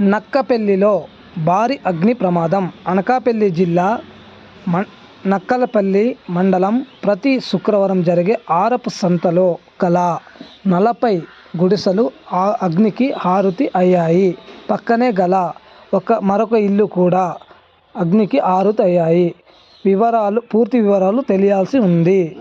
నక్కపెల్లిలో భారీ అగ్ని ప్రమాదం. అనకాపల్లి జిల్లా మన్ నక్కలపల్లి మండలం ప్రతి శుక్రవారం జరిగే ఆరపు సంతలో గల నలభై గుడిసెలు ఆ అగ్నికి ఆహుతి అయ్యాయి. పక్కనే గల ఒక మరొక ఇల్లు కూడా అగ్నికి ఆహుతి అయ్యాయి. వివరాలు పూర్తి వివరాలు తెలియాల్సి ఉంది.